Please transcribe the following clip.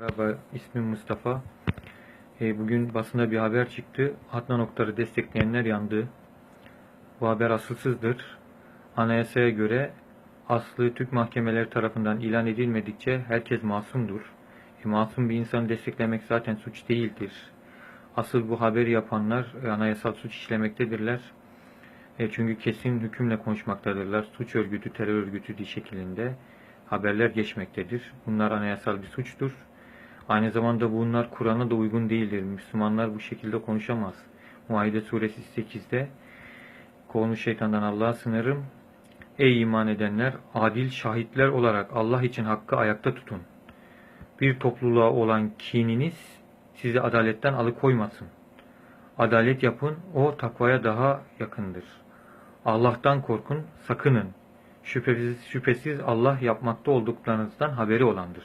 Merhaba, ismim Mustafa. E, bugün basında bir haber çıktı. Adnan Oktar'ı destekleyenler yandı. Bu haber asılsızdır. Anayasaya göre aslı Türk mahkemeleri tarafından ilan edilmedikçe herkes masumdur. E, masum bir insanı desteklemek zaten suç değildir. Asıl bu haberi yapanlar e, anayasal suç işlemektedirler. E, çünkü kesin hükümle konuşmaktadırlar. Suç örgütü, terör örgütü diye şeklinde haberler geçmektedir. Bunlar anayasal bir suçtur. Aynı zamanda bunlar Kur'an'a da uygun değildir. Müslümanlar bu şekilde konuşamaz. Muayide suresi 8'de Konu şeytandan Allah'a sınırım. Ey iman edenler, adil şahitler olarak Allah için hakkı ayakta tutun. Bir topluluğa olan kininiz sizi adaletten alıkoymasın. Adalet yapın, o takvaya daha yakındır. Allah'tan korkun, sakının. Şüphesiz, şüphesiz Allah yapmakta olduklarınızdan haberi olandır.